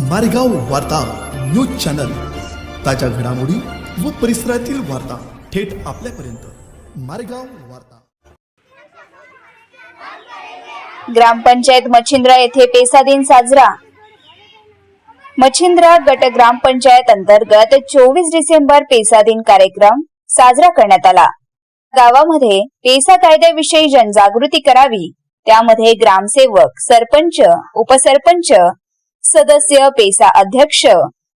मारेगाव वार्ता news channel. ताज्या घडामोडी व परिसरातील वार्ता थेट आपल्यापर्यंत. मारेगाव वार्ता. ग्रामपंचायत मच्छिंद्रा येथे पेसा दिन साजरा. मच्छिंद्रा गट ग्रामपंचायत अंतर्गत चोवीस डिसेंबर पेसा दिन कार्यक्रम साजरा करण्यात आला. गावामध्ये पेसा कायद्याविषयी जनजागृती करावी. त्यामध्ये ग्रामसेवक सरपंच उपसरपंच सदस्य पेसा अध्यक्ष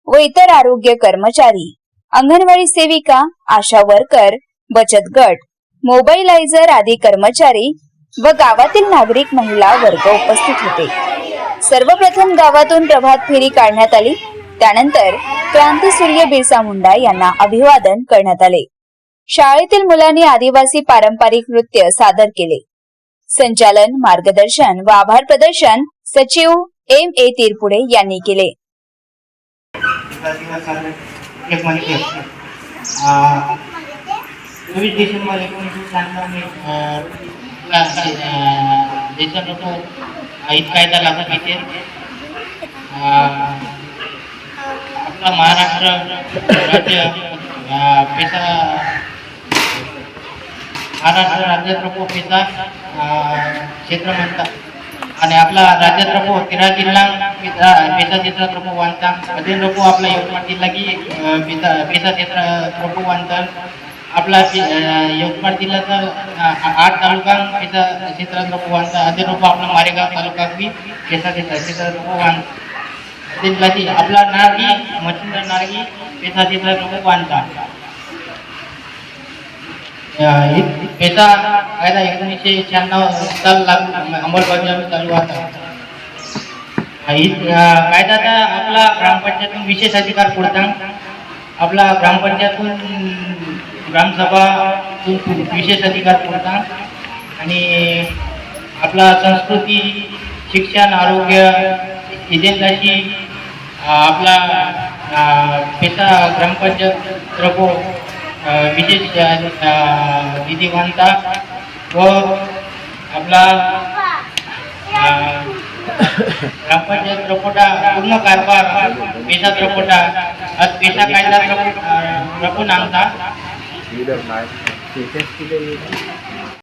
व इतर आरोग्य कर्मचारी अंगणवाडी सेविका आशा वर्कर बचत गट मोबाईलायझर आदी कर्मचारी व गावातील नागरिक महिला वर्ग उपस्थित होते. सर्वप्रथम गावातून प्रभात फेरी काढण्यात आली. त्यानंतर क्रांतीसूर्य बिरसा मुंडा यांना अभिवादन करण्यात आले. शाळेतील मुलांनी आदिवासी पारंपरिक नृत्य सादर केले. संचालन मार्गदर्शन व आभार प्रदर्शन सचिव एम ए तिरपुडे यांनी केले. आपला महाराष्ट्र राज्य पेसा महाराष्ट्र राज्य प्रमुख पेसा क्षेत्र म्हणतात आणि आपला राज्यात प्रभू तेरा जिल्हा पेसा क्षेत्र प्रभू बांधतात अधीन प्रभू आपला यवतमाळ जिल्हा की अं, पेसा क्षेत्र प्रभू बांधतात आपला यवतमाळ जिल्ह्याचा आठ तालुका पेसा क्षेत्र प्रभू बांधतात अधीन प्रभू आपला मारेगाव तालुका की पेसा क्षेत्र क्षेत्र प्रभू बांधतात जिल्ह्याची आपला नारगी मच्छिंद्र नारगी पेसा क्षेत्र प्रभू बांधतात याचा कायदा एकोणीसशे शहाण्णव साल लागू अंमलबजावणी चालू होता कायद्याचा आपला ग्रामपंचायतून विशेष अधिकार पुरता. आपला ग्रामपंचायतून ग्रामसभातून विशेष अधिकार पुरता. आणि आपला संस्कृती शिक्षण आरोग्य एजंटाशी आपला पेसा ग्रामपंचायत प्रभू विशेष अं, व आपला अं, ग्रामपंचायत पूर्ण कारभार पेसा प्रपोटा आज पेसा कायदा प्रपो आणता